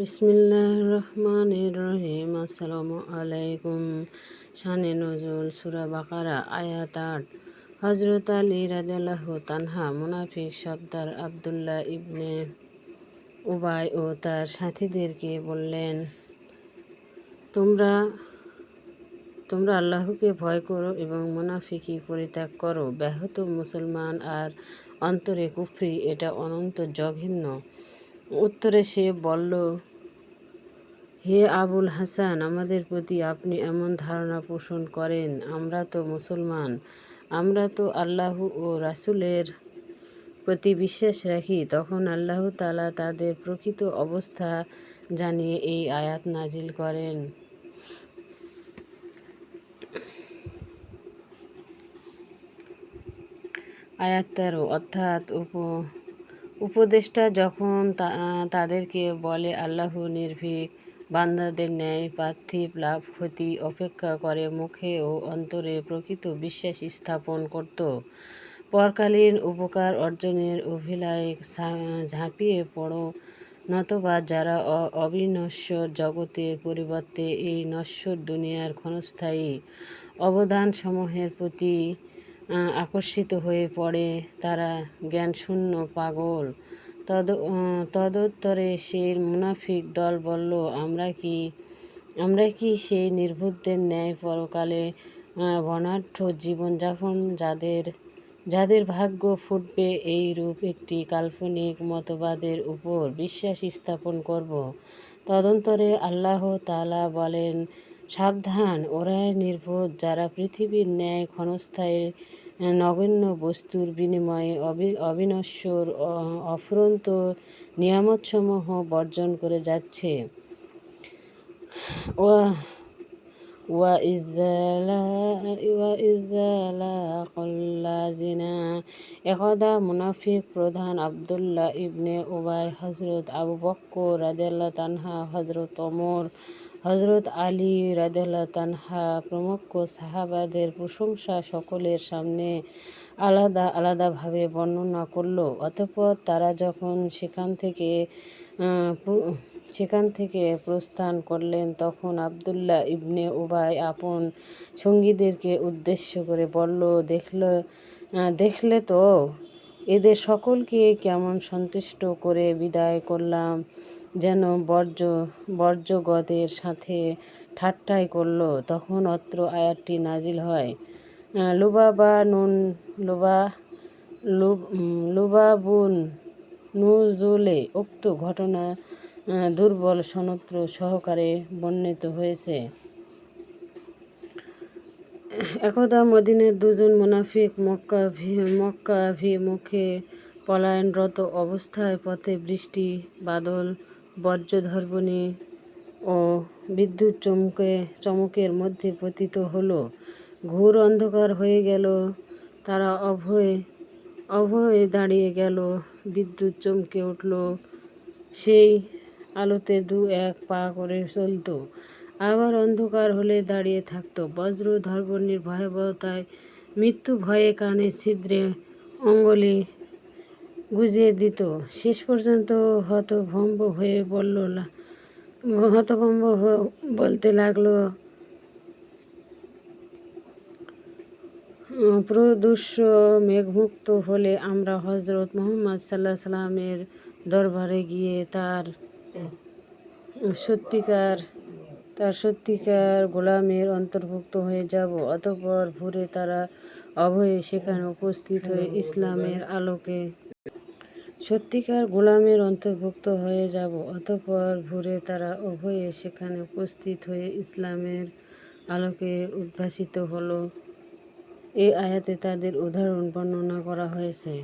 বিসমিল্লাহ রহমান রহিম। আসসালামু আলাইকুম শানে নজরুল সুরা বাকারা, আয়াত আট। হজরত আলী রাজাল্লাহ তানহা, মুনাফিক সর্দার আবদুল্লাহ ইবনে উবাই ও তার সাথীদেরকে বললেন, তোমরা তোমরা আল্লাহকে ভয় করো এবং মুনাফিকি পরিত্যাগ করো। ব্যাহত মুসলমান আর অন্তরে কুফরি, এটা অনন্ত জঘন্য। উত্তরে সে বলল, হে আবুল হাসান, আমাদের প্রতি আপনি এমন ধারণা পোষণ করেন, আমরা তো মুসলমান। আমরা তো আল্লাহ ও রাসুলের প্রতি বিশ্বাস রাখি। তখন আল্লাহ তালা তাদের প্রকৃত অবস্থা জানিয়ে এই আয়াত নাজিল করেন। আয়াত তেরো, অর্থাৎ উপ উপদেষ্টা যখন তাদেরকে বলে, আল্লাহ নির্ভীক, বান্দাদের ন্যায় পার্থিব লাভ ক্ষতি অপেক্ষা করে, মুখে ও অন্তরে প্রকৃত বিশ্বাস স্থাপন করত। পরকালীন উপকার অর্জনের অভিলায় ঝাঁপিয়ে পড়ো। নতবা যারা অবিনশ্বর জগতের পরিবর্তে এই নশ্বর দুনিয়ার ক্ষণস্থায়ী অবদানসমূহের প্রতি আকর্ষিত হয়ে পড়ে। তারা জ্ঞানশূন্য পাগল। তদ তদুত্তরে সে মুনাফিক দল বলল, আমরা কি আমরা কি সেই নির্বুদ্ধের ন্যায় পরকালে বর্ণাঢ্য জীবনযাপন যাদের যাদের ভাগ্য ফুটবে এই রূপ একটি কাল্পনিক মতবাদের উপর বিশ্বাস স্থাপন করব? তদন্তরে আল্লাহ তালা বলেন সাবধান, ওরাই নির্বোধ। যারা পৃথিবীর ন্যায় ক্ষণস্থায়ী নগণ্য বস্তুর বিনিময়ে অবিনশ্বর অফুরন্ত নিয়ামতসমূহ বর্জন করে যাচ্ছে। একদা মুনাফিক প্রধান আবদুল্লাহ ইবনে ওবাই হজরত আবু বক্কর রাজা তানহা হজরত ওমর হজরত আলী রাদেলা তানহা প্রমুখ সাহাবাদের প্রশংসা সকলের সামনে আলাদা আলাদাভাবে বর্ণনা করল। অতঃপর তারা যখন সেখান থেকে সেখান থেকে প্রস্থান করলেন, তখন আবদুল্লাহ ইবনে উবাই আপন সঙ্গীদেরকে উদ্দেশ্য করে বলল, দেখল দেখলে তো এদের সকলকে কেমন সন্তুষ্ট করে বিদায় করলাম। যেন বর্জ্য, বর্জ্যগদের সাথে ঠাট্টাই করল, তখন অত্র আয়াতটি নাজিল হয়। লুবাবা নুন লুবা লুবাবুন নুজুলে উক্ত ঘটনা দুর্বল সনত্র সহকারে বর্ণিত হয়েছে। একদা মদিনের দুজন মুনাফিক মক্কা মক্কাভিমুখে পলায়নরত অবস্থায় পথে বৃষ্টি, বাদল বজ্রধর্বণী ও বিদ্যুৎ চমকে, চমকের মধ্যে পতিত হলো। ঘোর অন্ধকার হয়ে গেল। তারা অভয়ে অভয়ে দাঁড়িয়ে গেল। বিদ্যুৎ চমকে উঠল। সেই আলোতে দু এক পা করে চলত। আবার অন্ধকার হলে দাঁড়িয়ে থাকতো। বজ্র ধর্বণীর ভয়াবহতায় মৃত্যু ভয়ে কানে ছিদ্রে অঙ্গলি গুজিয়ে দিত। শেষ পর্যন্ত হতভম্ব হয়ে বলল হতভম্ব বলতে লাগল, প্রদুষ্য মেঘমুক্ত হলে আমরা হজরত মোহাম্মদ সাল্লাহ সাল্লামের দরবারে গিয়ে তার সত্যিকার তার সত্যিকার গোলামের অন্তর্ভুক্ত হয়ে যাব। অতপর ভোরে তারা অভয়ে সেখানে উপস্থিত হয়ে ইসলামের আলোকে সত্যিকার গোলামের অন্তর্ভুক্ত হয়ে যাব, অতঃপর ভোরে তারা উভয়ে সেখানে উপস্থিত হয়ে ইসলামের আলোকে উদ্ভাসিত হলো। এই আয়াতে তাদের উদাহরণ বর্ণনা করা হয়েছে।